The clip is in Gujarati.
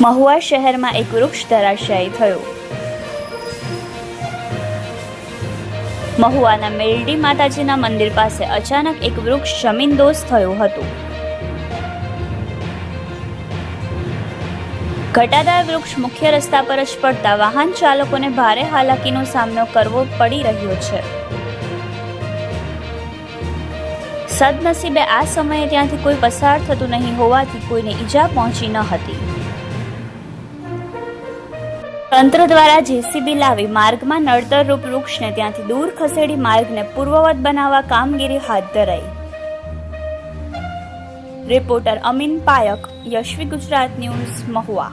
મહુવા શહેરમાં એક વૃક્ષ ધરાશાયી થયું. મહુવાના મેલડી માતાજીના મંદિર પાસે અચાનક એક વૃક્ષ જમીનદોસ્ત થયું હતું. ઘટાદાર વૃક્ષ મુખ્ય રસ્તા પર જ પડતા વાહન ચાલકોને ભારે હાલાકીનો સામનો કરવો પડી રહ્યો છે. સદનસીબે આ સમયે ત્યાંથી કોઈ પસાર થતું નહીં હોવાથી કોઈને ઈજા પહોંચી ન હતી. તંત્ર દ્વારા જેસીબી લાવી માર્ગમાં નડતરરૂપ વૃક્ષને ત્યાંથી દૂર ખસેડી માર્ગને પૂર્વવત બનાવવા કામગીરી હાથ ધરાઈ. Reporter Amin Payak, Yashvi Gujarat news Mahuva.